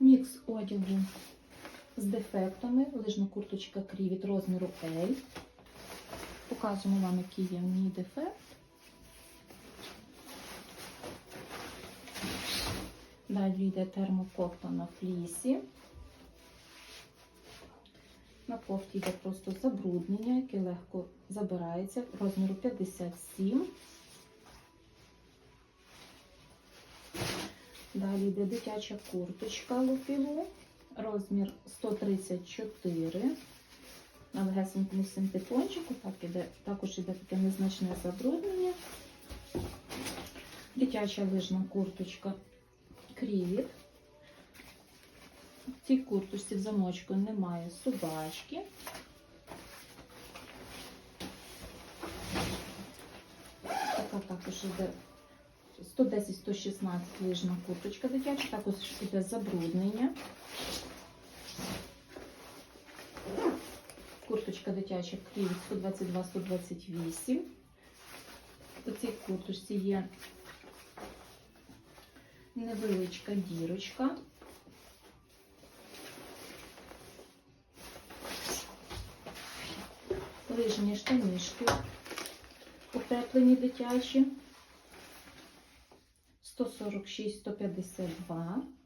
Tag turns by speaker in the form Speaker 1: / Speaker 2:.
Speaker 1: Мікс одягу з дефектами. Лижна курточка крівіт розміру L. Показуємо вам, який є в ній дефект. Далі йде термокофта на флісі. На кофті йде просто забруднення, яке легко забирається розміру 57. Далі йде дитяча курточка лупілу, розмір 134. На легесенькому так іде, також іде таке незначне забруднення. Дитяча лижна курточка крівіт. В цій курточці в замочку немає собачки. Така також іде 110-116 лижна курточка дитяча, також іде забруднення. Курточка дитяча крівіт 122-128. У цій курточці є невеличка дірочка. Лижні штанішки утеплені дитячі. 146-152.